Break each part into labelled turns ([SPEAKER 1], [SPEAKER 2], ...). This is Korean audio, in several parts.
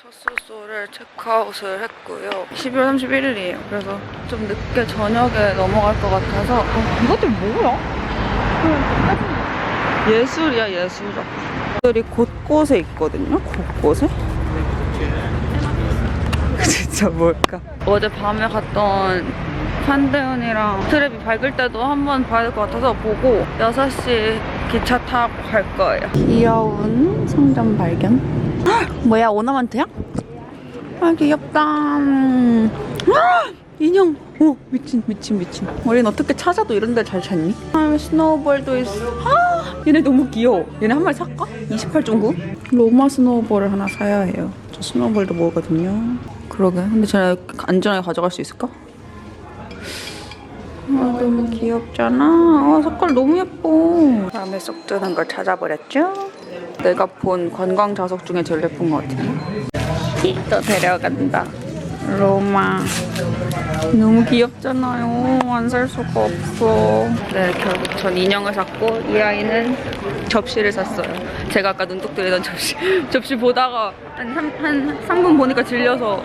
[SPEAKER 1] 첫 숙소를 체크아웃을 했고요. 12월 31일이에요. 그래서 좀 늦게 저녁에 넘어갈 것 같아서 어, 이것들 뭐야? 예술이야 예술이야. 들이 곳곳에 있거든요. 곳곳에. 진짜 뭘까? 어제 밤에 갔던 판대현이랑 트랩이 밝을 때도 한 번 봐야 될 것 같아서 보고 6시 기차 타고 갈 거예요. 귀여운 상점 발견. 헉, 뭐야 오너먼트야? 아 귀엽다. 음. 헉, 인형. 오 미친 미친 미친. 우린 어떻게 찾아도 이런 데 잘 찾니? 아 스노우볼도 있어. 아 얘네 너무 귀여워. 얘네 한 마리 살까? 28.9? 로마 스노우볼을 하나 사야 해요. 저 스노우볼도 모으거든요. 그러게. 근데 쟤네 안전하게 가져갈 수 있을까? 아, 너무 귀엽잖아. 아, 색깔 너무 예뻐. 마음에 쏙 드는 걸 찾아버렸죠? 내가 본 관광 좌석 중에 제일 예쁜 것 같아요. 또 데려간다. 로마. 너무 귀엽잖아요. 안 살 수가 없어. 네, 결국 전 인형을 샀고 이 아이는 접시를 샀어요. 제가 아까 눈독 들이던 접시. 접시 보다가 한, 3, 한 3분 보니까 질려서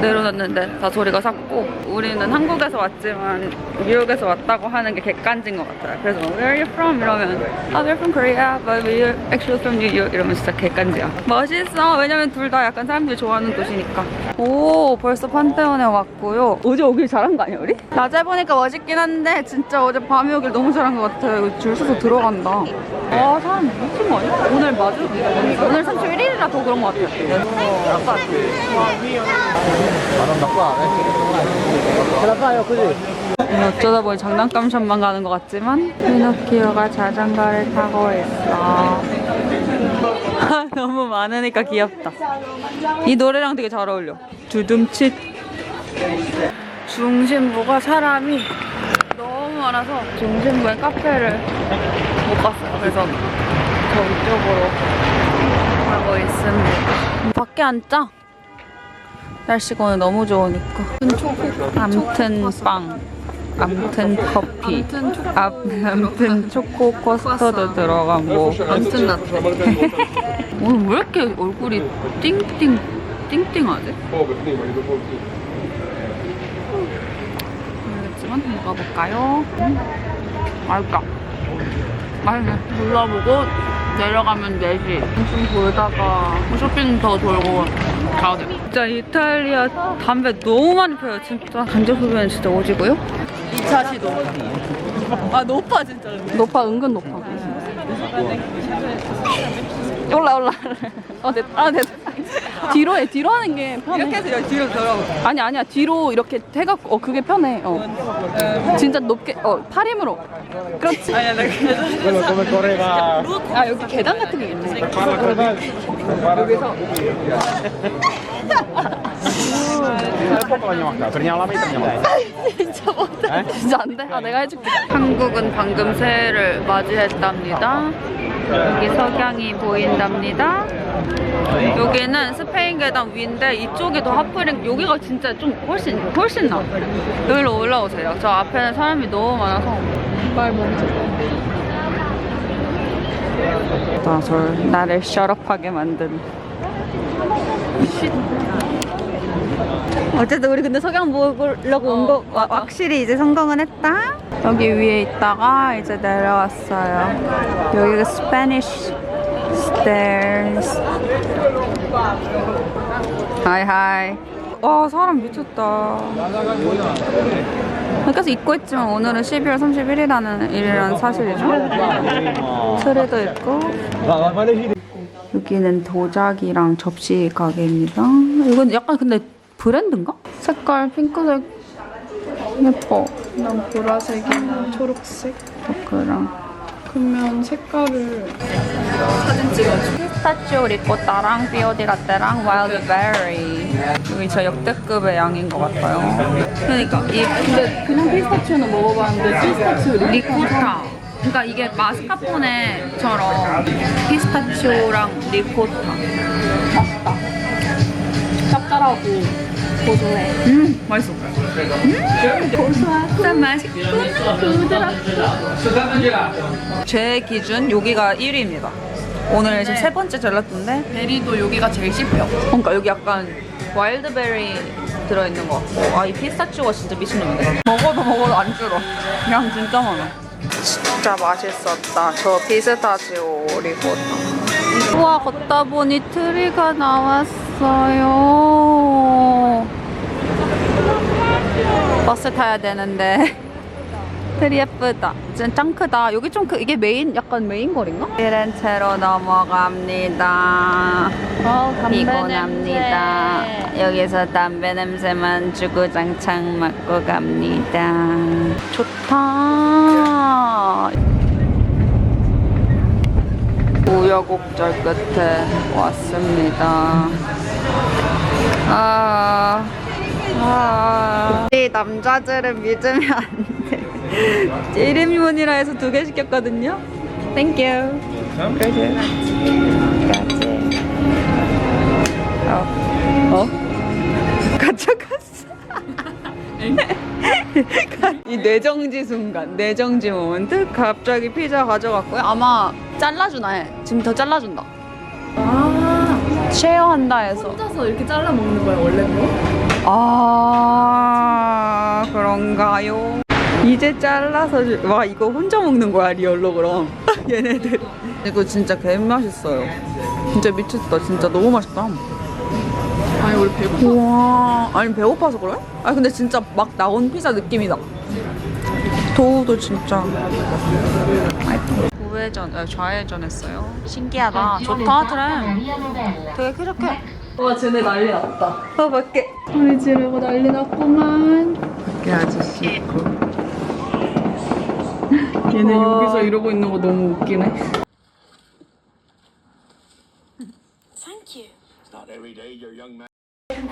[SPEAKER 1] 내려놨는데 다 소리가 샀고 우리는 한국에서 왔지만 뉴욕에서 왔다고 하는 게 객관진 것 같아요. 그래서 Where are you from? 이러면 아, we're from Korea, but we're actually from New York 이러면 진짜 객관지야. 멋있어. 왜냐면 둘 다 약간 사람들이 좋아하는 도시니까. 오, 벌써 판테온에 왔고요. 어제 오길 잘한 거 아니야 우리? 낮에 보니까 멋있긴 한데 진짜 어제 밤에 오길 너무 잘한 것 같아요. 줄 서서 들어간다. 아, 사람 미친 거 아니야? 오늘 맞아? 오늘 31일이라 더 그런 것 같아요.
[SPEAKER 2] 그지?
[SPEAKER 1] 어쩌다 보니 장난감 샵만 가는 것 같지만 피노키오가 자전거를 타고 있어. 너무 많으니까 귀엽다. 이 노래랑 되게 잘 어울려. 두둠칫. 중심부가 사람이 너무 많아서 중심부에 카페를 못 갔어요. 그래서 저 이쪽으로 가고 있습니다 밖에 앉자. 날씨가 오늘 너무 좋으니까. 암튼 빵 암튼 커피 암- 암튼 초코 커스터드 들어간 뭐 암튼 라떼. 오늘 왜 이렇게 얼굴이 띵띵 띵띵하지? 모르겠지만 먹어볼까요? 음, 맛있다. 맛있네. 눌러보고 내려가면 4시 좀 돌다가 쇼핑 더 돌고 가야 돼. 진짜 이탈리아 담배 너무 많이 펴요. 진짜. 간접 흡연 진짜 오지고요. 2차 시도. 아 높아 진짜. 높아 은근 높아 올라 올라. 어 됐다. 아 됐다. 뒤로 해 뒤로 하는 게 편해. 이렇게 해서 뒤로 들어 아니 아니야. 뒤로 이렇게 해갖고 어 그게 편해. 어. 진짜 높게 어팔 힘으로. 그렇지. 아니야 내가
[SPEAKER 2] Quello come correva.
[SPEAKER 1] 아 여기 계단 같은 게 있네.
[SPEAKER 2] Va.
[SPEAKER 1] 진짜 못해. 진짜 안 돼. 아 내가 해줄게. 한국은 방금 새해를 맞이했답니다. 여기 석양이 보인답니다. 여기는 스페인 계단 위인데 이쪽이 더 하프링 여기가 진짜 좀 훨씬 훨씬 나. 여기로 올라오세요. 저 앞에는 사람이 너무 많아서 말 멈춰. 나솔 나를 셔럽하게 만든. 어쨌든 우리 근데 석양 보려고 온 거 확실히 이제 성공은 했다. 여기 위에 있다가 이제 내려왔어요. 여기가 스페니쉬 stairs. 하이 하이. 와 사람 미쳤다. 그래서 입고 있지만 오늘은 12월 31일이라는 일이라는 사실이죠. 트레도 있고 여기는 도자기랑 접시 가게입니다. 이건 약간 근데 브랜드인가? 색깔 핑크색 예뻐.
[SPEAKER 3] 난 보라색이나 초록색.
[SPEAKER 1] 그랑
[SPEAKER 3] 그러면 색깔을
[SPEAKER 1] 피스타치오 리코타랑 비오디 라떼랑 와일드 베리 여기 저 역대급의 양인 것 같아요. 그러니까 이
[SPEAKER 3] 근데 그냥 피스타치오는 먹어봤는데 피스타치오
[SPEAKER 1] 리코타 그러니까 이게 마스카포네처럼 피스타치오랑 리코타
[SPEAKER 3] 맛있다. 짭짤하고 고소해.
[SPEAKER 1] 음. 맛있어. 음. 고소하고 맛있구나 부드럽고. 제 기준 여기가 1위입니다. 오늘 지금 세 번째 젤라또인데?
[SPEAKER 3] 베리도 여기가 제일 씹혀.
[SPEAKER 1] 그러니까 여기 약간 와일드베리 들어있는 것 같고 아 이 피스타치오가 진짜 미친놈이네 먹어도 먹어도 안 줄어. 그냥 진짜 많아. 진짜 맛있었다. 저 피스타치오 리코타 우와 걷다 보니 트리가 나왔어 요 버스 타야 되는데 트리 예쁘다 진짜 짱 크다 여기 좀 크, 이게 메인 약간 메인 거리인가? 피렌체로 넘어갑니다 피곤합니다. 여기서 담배 냄새만 주구장창 맡고 갑니다. 좋다. 우여곡절 끝에 왔습니다. 아, 아. 이 남자들은 믿으면 안 돼. 1인분이라 해서 두 개 시켰거든요. 땡큐. 그래. 같이. 어? 어? 가져갔어. 이 뇌정지 순간, 뇌정지 모먼트. 갑자기 피자 가져갔고요. 아마 잘라주나 해. 지금 더 잘라준다.
[SPEAKER 3] 아,
[SPEAKER 1] 쉐어한다 해서.
[SPEAKER 3] 혼자서 이렇게 잘라 먹는 거야, 원래는?
[SPEAKER 1] 아, 그런가요? 이제 잘라서 주... 와 이거 혼자 먹는 거야 리얼로 그럼 얘네들 이거 진짜 개 맛있어요 진짜 미쳤다 진짜 너무 맛있다
[SPEAKER 3] 아니, 우리 배고파.
[SPEAKER 1] 우와 아니 배고파서 그래? 아니 근데 진짜 막 나온 피자 느낌이다 도우도 진짜 우회전, 아, 좌회전 했어요 신기하다 좋다 트램 되게 쾌적해
[SPEAKER 3] 와, 쟤네 난리 났다.
[SPEAKER 1] 어 밖에
[SPEAKER 3] 소리 지르고 난리 났구만.
[SPEAKER 1] 밖에 아저씨 있고
[SPEAKER 3] 얘네
[SPEAKER 1] 와.
[SPEAKER 3] 여기서 이러고 있는 거 너무 웃기네.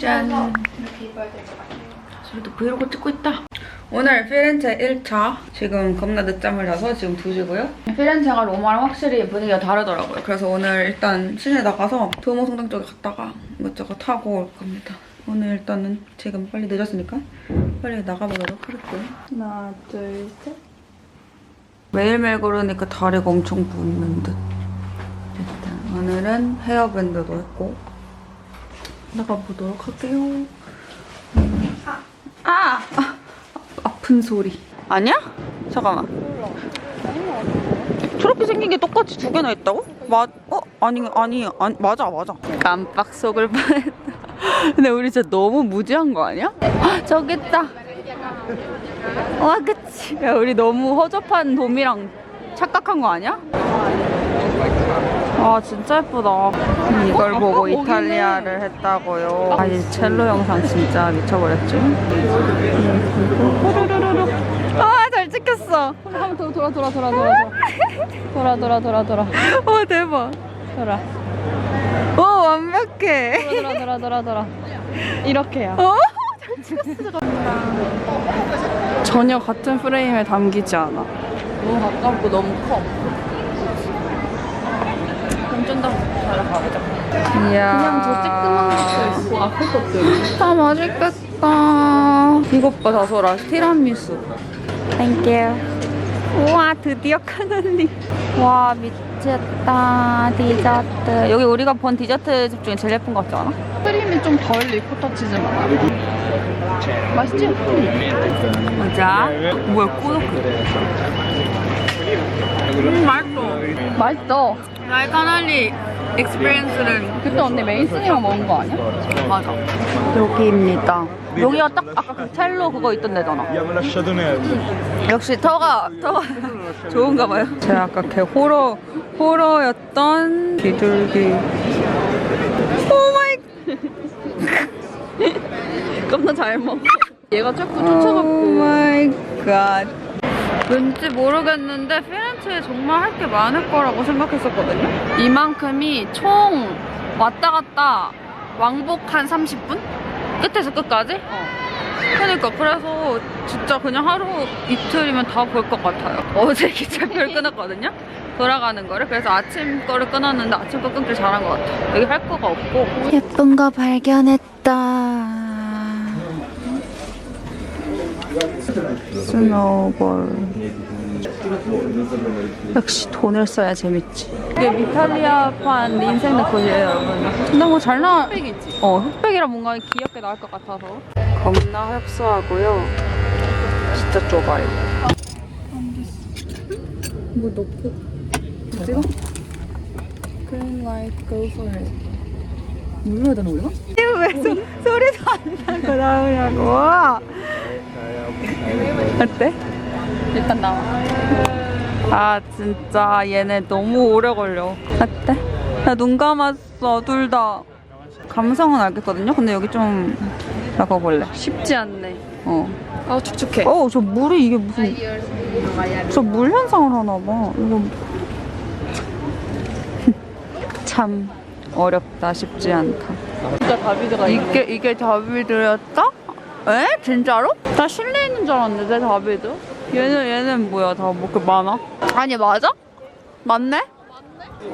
[SPEAKER 1] 짠. 저희도 브이로그 찍고 있다. 오늘 피렌체 1차. 지금 겁나 늦잠을 자서 지금 2시고요. 피렌체가 로마랑 확실히 분위기가 다르더라고요. 그래서 오늘 일단 시내 나가서 두오모 성당 쪽에 갔다가 이것저것 타고 올 겁니다. 오늘 일단은 지금 빨리 늦었으니까 빨리 나가보도록 할게요.
[SPEAKER 3] 하나, 둘, 셋.
[SPEAKER 1] 매일매일 걸으니까 다리가 엄청 붓는 듯. 일단 오늘은 헤어밴드도 했고 나가보도록 할게요. 음. 아! 아! 아픈 소리. 아니야? 잠깐만. 저렇게 생긴 게 똑같이 두 개나 있다고? 맞, 어? 아니, 아니, 아니, 맞아, 맞아. 깜빡 속을 뻔했다. 근데 우리 진짜 너무 무지한 거 아니야? 헉, 저기 있다. 와, 그치. 야, 우리 너무 허접한 돔이랑 착각한 거 아니야? 아, 진짜 예쁘다. 이걸 보고 이탈리아를 했다고요. 아, 이 첼로 영상 진짜 미쳐버렸죠? 아, 잘 찍혔어.
[SPEAKER 3] 한번 더 돌아, 돌아, 돌아, 돌아. 돌아, 돌아, 돌아, 돌아.
[SPEAKER 1] 와, 대박.
[SPEAKER 3] 돌아.
[SPEAKER 1] 오, 완벽해.
[SPEAKER 3] 돌아, 돌아, 돌아, 돌아. 이렇게요.
[SPEAKER 1] 어?
[SPEAKER 3] 전혀 같은 프레임에 담기지 않아.
[SPEAKER 1] 너무 가깝고 너무 커. 그럼 좀더 가보자. 이야.
[SPEAKER 3] 그냥 저 쬐끄만 것도 있고 앞에 것도 있고.
[SPEAKER 1] 아 맛있겠다. 이것 봐 다솔아 티라미수. 땡큐. 우와 드디어 카놀리. 와 미쳤다 디저트. 여기 우리가 본 디저트 집 중에 제일 예쁜 것 같지 않아?
[SPEAKER 3] 크림이 좀 덜 리코타 치즈 맛. 맛있지?
[SPEAKER 1] 맞아. 뭐야 꼬독해. 음 맛있어.
[SPEAKER 3] 맛있어.
[SPEAKER 1] 나의 카놀리 익스피리언스는
[SPEAKER 3] 그때 언니 메인스님만 먹은 거 아니야?
[SPEAKER 1] 맞아. 여기입니다. 여기가 딱 아까 그 첼로 그거 있던 데잖아. 역시 터가 터가 좋은가 봐요. 제가 아까 걔 호러 호러였던 비둘기. 오 마이. 겁나 잘 먹어.
[SPEAKER 3] 얘가 자꾸
[SPEAKER 1] 오
[SPEAKER 3] 쫓아갖고.
[SPEAKER 1] 마이 갓. 왠지 모르겠는데 피렌체에 정말 할 게 많을 거라고 생각했었거든요.
[SPEAKER 3] 이만큼이 총 왔다 갔다 왕복 한 30분?
[SPEAKER 1] 끝에서 끝까지? 어. 그러니까 그래서 진짜 그냥 하루 이틀이면 다 볼 것 같아요. 어제 기차표를 끊었거든요. 돌아가는 거를 그래서 아침 거를 끊었는데 아침 거 끊길 잘한 것 같아. 여기 할 거가 없고 예쁜 거 발견했다. 스노우볼 역시 돈을 써야 재밌지. 이게 미탈리아판 인생 네컷이에요, 여러분. 근데 뭐 잘 나와.
[SPEAKER 3] 흑백이지.
[SPEAKER 1] 어, 흑백이라 뭔가 귀엽게 나올 것 같아서. 겁나 협소하고요. 진짜 좁아요. 뭐 넣고 찍어?
[SPEAKER 3] Green light, go for it.
[SPEAKER 1] 눌러야 되나 우리가? 왜 소, 소리도 안 나고 나오냐고 어때?
[SPEAKER 3] 일단 나와.
[SPEAKER 1] 아 진짜 얘네 너무 오래 걸려 어때? 나 눈 감았어 둘 다 감성은 알겠거든요 근데 여기 좀 바꿔볼래
[SPEAKER 3] 쉽지 않네.
[SPEAKER 1] 어.
[SPEAKER 3] 아 축축해.
[SPEAKER 1] 어, 저 물이 이게 무슨 저 물 현상을 하나 봐. 이거 참 어렵다 쉽지 않다.
[SPEAKER 3] 진짜 다비드가
[SPEAKER 1] 이게 이게 다비드였다? 에? 진짜로? 나 실내 있는 줄 알았는데 다비드? 얘는 얘는 뭐야 다 뭐 이렇게 많아? 아니 맞아? 맞네?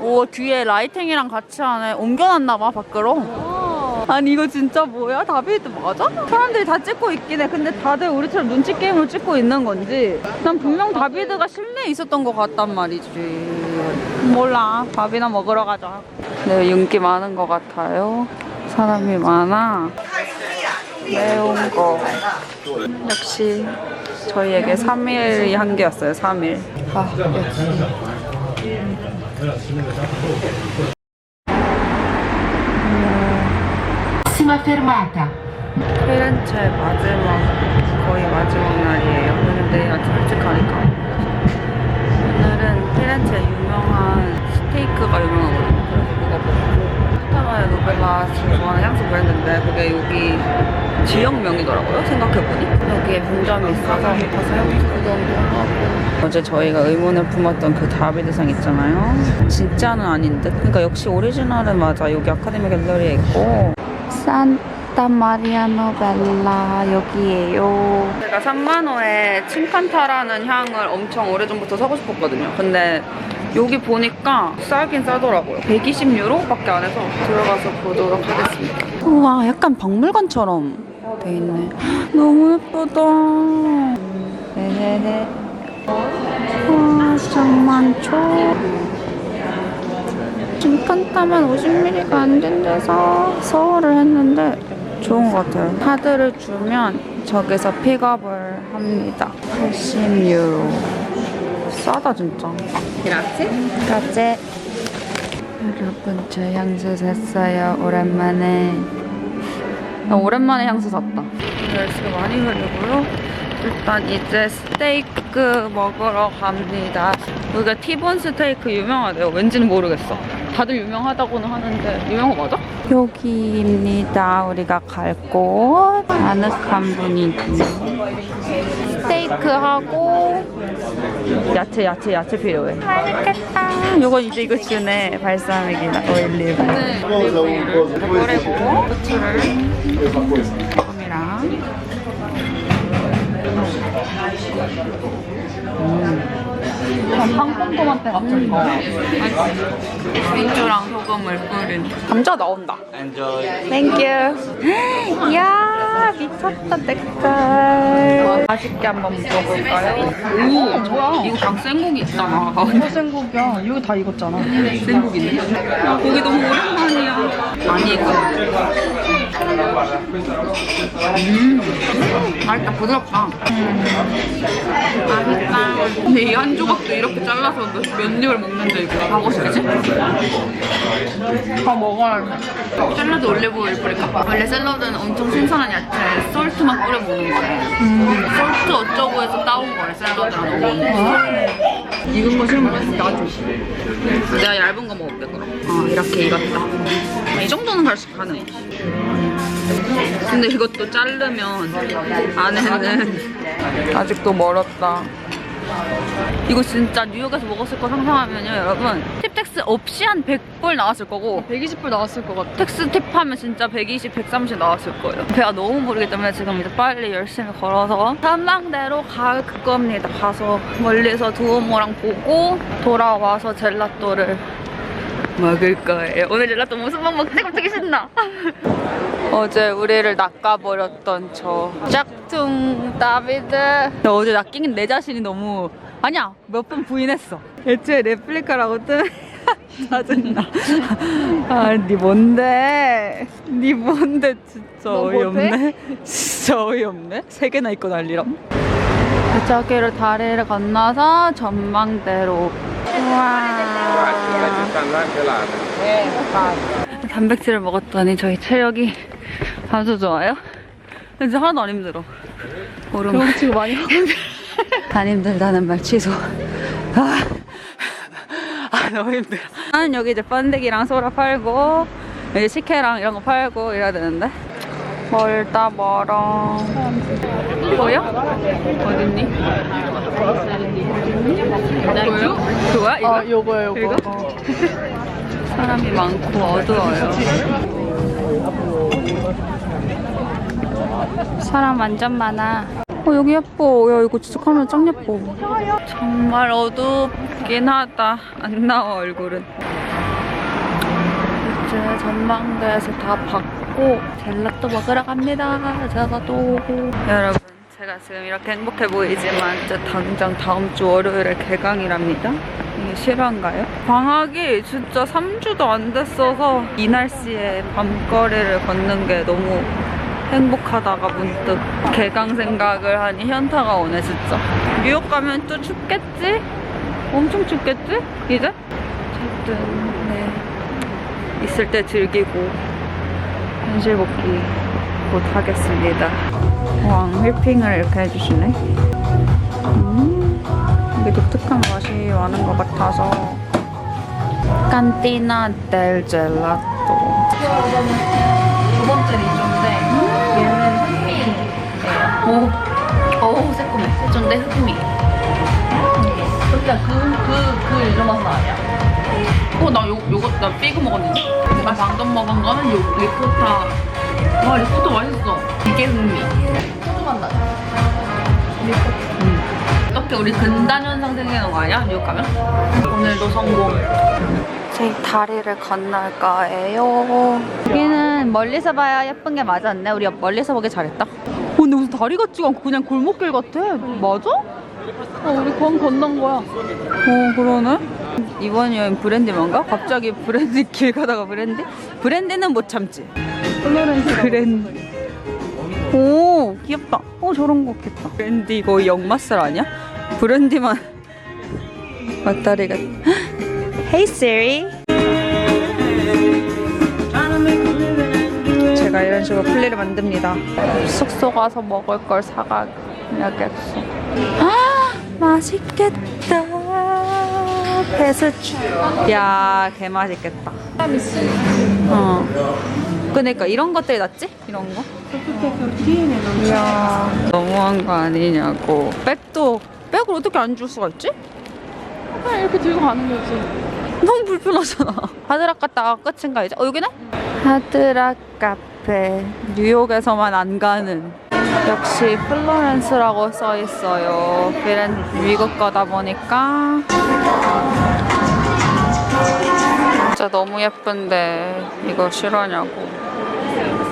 [SPEAKER 1] 오 뒤에 라이팅이랑 같이 하네 옮겨놨나 봐 밖으로 아니 이거 진짜 뭐야? 다비드 맞아? 사람들이 다 찍고 있긴 해 근데 다들 우리처럼 눈치 게임을 찍고 있는 건지 난 분명 다비드가 실내에 있었던 것 같단 말이지 몰라 밥이나 먹으러 가자 네 인기 많은 것 같아요 사람이 많아 매운 거 역시 저희에게 3일이 한계였어요 3일 아 역시. 피렌체 마지막 거의 마지막 날이에요. 오늘 내일 아침 일찍 가니까. 오늘은 피렌체 유명한 스테이크가 유명하거든요. 그래서 먹고 스타마의 노벨라 지금 좋아하는 향수 브랜드인데 그게 여기 지역명이더라고요. 생각해보니 여기에 분점이 있어서 가서 향수 구경도 하고 어제 저희가 의문을 품었던 그 다비드상 있잖아요. 진짜는 아닌데 그러니까 역시 오리지널은 맞아. 여기 아카데미 갤러리에 있고 산타 마리아 노벨라 여기에요. 제가 3만 호에 칭칸타라는 향을 엄청 오래전부터 사고 싶었거든요. 근데 여기 보니까 싸긴 싸더라고요. 120유로밖에 안 해서 들어가서 보도록 하겠습니다. 우와, 약간 박물관처럼 돼 있네. 너무 예쁘다. 네네네. 와, 짱 많죠? 중간 타면 50ml가 안 된대서 서울을 했는데 좋은 것 같아요. 카드를 주면 저기서 픽업을 합니다. 80유로. 싸다 진짜.
[SPEAKER 3] 그라치?
[SPEAKER 1] 가제. 여러분 저 향수 샀어요. 오랜만에. 나 오랜만에 향수 샀다. 날씨가 많이 흐리고요. 일단 이제 스테이크 먹으러 갑니다. 여기가 티본 스테이크 유명하대요. 왠지는 모르겠어. 다들 유명하다고는 하는데 유명한 거 맞아? 여기입니다. 우리가 갈 곳. 아늑한 분위기. 스테이크하고 야채 야채 야채 필요해. 맛있겠다. 요건 이제 이거 주네. 발사믹이나 오일리브. 그리고 부추를 조금이랑 음. 황금토마토 같은 거. 민주랑 소금을 뿌린. 감자 나온다.
[SPEAKER 2] Enjoy.
[SPEAKER 1] 땡큐. 이야 미쳤다 색깔. 맛있게 한번 먹어볼까요? 오 뭐야? 이거 닭 생고기 있잖아.
[SPEAKER 3] 생고기야. 여기 다 익었잖아.
[SPEAKER 1] 생고기네. 아 고기 너무 오랜만이야. 많이 익어. 음 맛있다 부드럽다. 음. 맛있다. 근데 이 한 조각도 이렇게 잘라서 몇, 몇 입을 먹는데 이거 다 맛있지?
[SPEAKER 3] 다 먹어야 돼.
[SPEAKER 1] 샐러드 올리브 오일 뿌릴까? 원래 샐러드는 엄청 신선한 야채 솔트만 뿌려 먹는 거예요. 솔트 어쩌고 해서 따온 거예요. 샐러드랑 너무.
[SPEAKER 3] 익은 거 싫으면 나줘.
[SPEAKER 1] 내가 얇은 거 먹을게 그럼. 어 이렇게 익었다. 이 정도는 갈수 가능. 근데 이것도 자르면 안에는 아직도 멀었다. 이거 진짜 뉴욕에서 먹었을 거 상상하면요 여러분 팁텍스 없이 한 100불 나왔을 거고
[SPEAKER 3] 120불 나왔을 것 같아.
[SPEAKER 1] 텍스 팁하면 진짜 120, 130 나왔을 거예요. 배가 너무 부르기 때문에 지금 이제 빨리 열심히 걸어서 전망대로 갈 겁니다. 가서 멀리서 두오모랑 보고 돌아와서 젤라또를 먹을 거예요. 오늘 젤라또 무슨 맛 먹지? 갑자기 신나. 어제 우리를 낚아버렸던 저 짝퉁 다비드. 나 어제 낚인 내 자신이 너무 아니야 몇 번 부인했어. 애초에 레플리카라고 뜨면 짜증나. 아 니 뭔데? 니 뭔데? 진짜
[SPEAKER 3] 너
[SPEAKER 1] 어이없네. 진짜 어이없네. 세 개나 입고 난리람 저기를 다리를 건너서 전망대로 우와. 단백질을 먹었더니 저희 체력이 아주 좋아요? 이제 하나도 안 힘들어. 오르막.
[SPEAKER 3] 경치가 많이
[SPEAKER 1] 안 힘들다는 말 취소. 아, 아 너무 힘들어. 나는 여기 이제 번데기랑 소라 팔고 이제 식혜랑 이런 거 팔고 이래야 되는데 멀다 멀어. 보여? 어딨니? 보여? 그거야 이거?
[SPEAKER 3] 아 요거야 요거
[SPEAKER 1] 이거? 사람이 많고 어두워요. 사람 완전 많아. 어, 여기 예뻐. 야, 이거 진짜 카메라 짱 예뻐. 정말 어둡긴 하다. 안 나와, 얼굴은. 이제 전망대에서 다 받고 젤라또 먹으러 갑니다. 젤라또. 여러분, 제가 지금 이렇게 행복해 보이지만 이제 당장 다음 주 월요일에 개강이랍니다. 이게 실화인가요? 방학이 진짜 3주도 안 됐어서 이 날씨에 밤거리를 걷는 게 너무 행복하다가 문득 개강 생각을 하니 현타가 오네 진짜 뉴욕 가면 또 춥겠지? 엄청 춥겠지? 이제? 어쨌든 네 있을 때 즐기고 현실 복귀 곧 하겠습니다. 왕 휘핑을 이렇게 해주시네. 음 이게 독특한 맛이 많은 것 같아서. 깐티나 델 젤라또.
[SPEAKER 3] 두 번째 리조인데 얘는 흑미. 오 어우 새콤해. 리조인데 흑미. 그러니까 그 그그 리조 맛은 아니야 어나 요 요거 나 삐그 먹었는데 나 방금 먹은 거는 요 리코타 와 리코타 맛있어 이게 흑미 소주 맛 나지 리코타 어떻게 우리 근단 현상 생기는 거 아니야 뉴욕 가면 오늘도 성공
[SPEAKER 1] 제 다리를 건널 거예요. 여기는 멀리서 봐야 예쁜 게 맞았네. 우리 멀리서 보기 잘했다. 어, 근데 무슨 다리 같지가 않고 그냥 골목길 같아. 맞아?
[SPEAKER 3] 어 우리 건 건넌 거야
[SPEAKER 1] 어, 그러네. 이번 여행 브랜디만가? 갑자기 브랜디 길 가다가 브랜디? 브랜디는 못 참지. 브랜디. 오, 귀엽다. 어, 저런 거 좋겠다. 브랜디 거의 역마살 아니야? 브랜디만 맞다리가. Hey Siri. 제가 이런 식으로 플리를 만듭니다. 숙소 가서 먹을 걸 사가야겠어. 아, 맛있겠다. 페스츄. 야, 개 맛있겠다. 어. 그러니까 이런 것들이 낫지? 이런 거? 이야, 너무한 거 아니냐고. 백도 백을 어떻게 안 줄 수가 있지?
[SPEAKER 3] 그냥 이렇게 들고 가는 거지
[SPEAKER 1] 너무 불편하잖아. 하드락 갔다가 끝인가 이제? 어 여기네? 하드락 카페 뉴욕에서만 안 가는 역시 플로렌스라고 써 있어요. 비렌 미국 거다 보니까 진짜 너무 예쁜데 이거 실화냐고.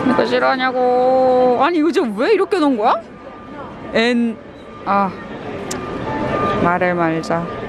[SPEAKER 1] 이거 실화냐고. 아니 이거 지금 왜 이렇게 놓은 거야? N 아 말을 말자.